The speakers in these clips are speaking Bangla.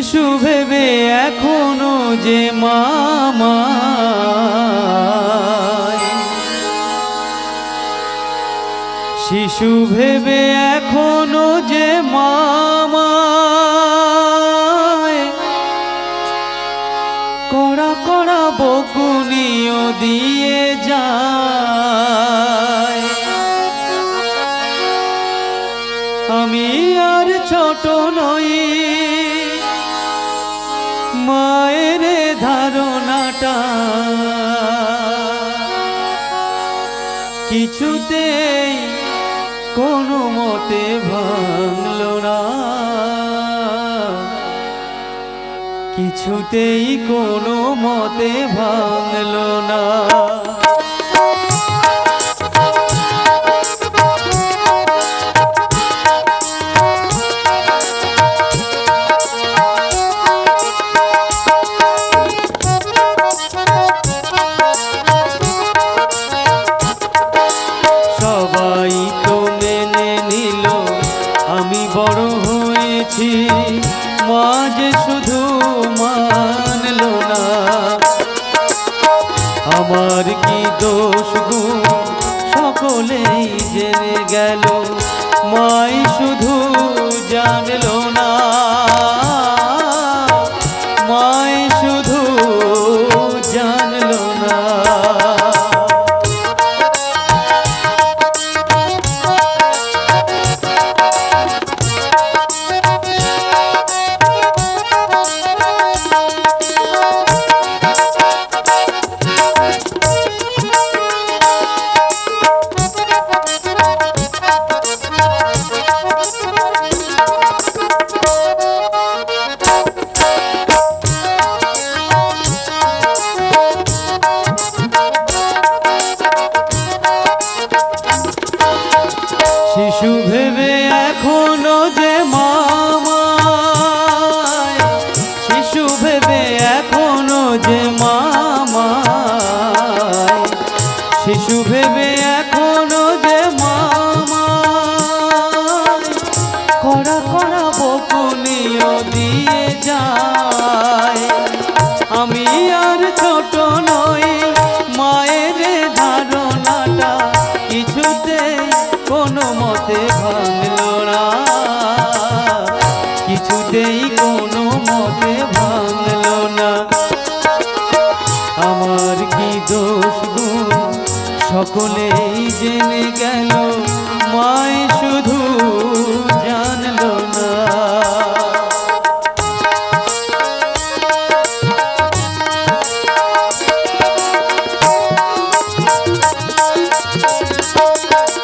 শিশু ভেবে এখনও যে মামা। শিশু ভেবে এখনও যে মামা। কড়া কড়া বকুনিও দিয়ে যায়। আমি আর ছোট নই। মায়ের ধারণাটা। কিছুতেই কোনো মতে ভাঙল না। কিছুতেই কোনো মতে ভাঙল না। জানল শিশু ভেবে এখনও যে মামায় শিশু ভেবে এখনও যে মামায় শিশু ভেবে এখনও যে মামায় কড়া কড়া বকুনিও দিয়ে যায়। আমি আর ছোট নই, মায়ের আমার কি দোষ গো? সকলেই জেনে গেল মায় শুধু জানল না। আর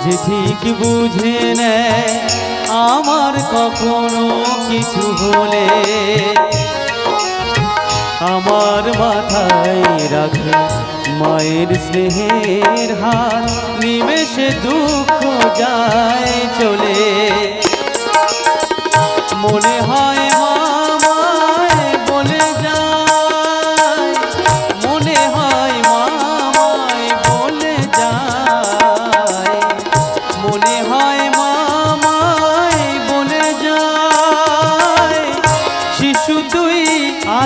মাঝে ঠিক বুঝে নেয়। আমার কখনো কিছু হলে আমার মাথায় রাখে। মায়ের স্নেহের হাত নিমেষে দুঃখ যায় চলে। মনে হয়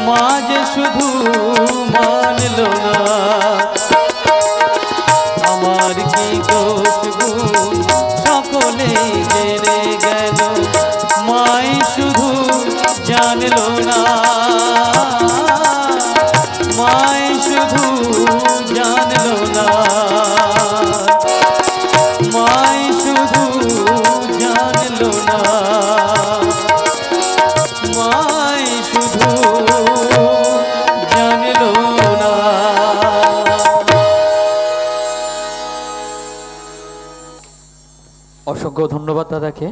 মা যে শুধু মানল না। আমার কি দোষ সকলে জেনে গেল। মাই শুধু জানল না। অসংখ্য ধন্যবাদ দাদাকে।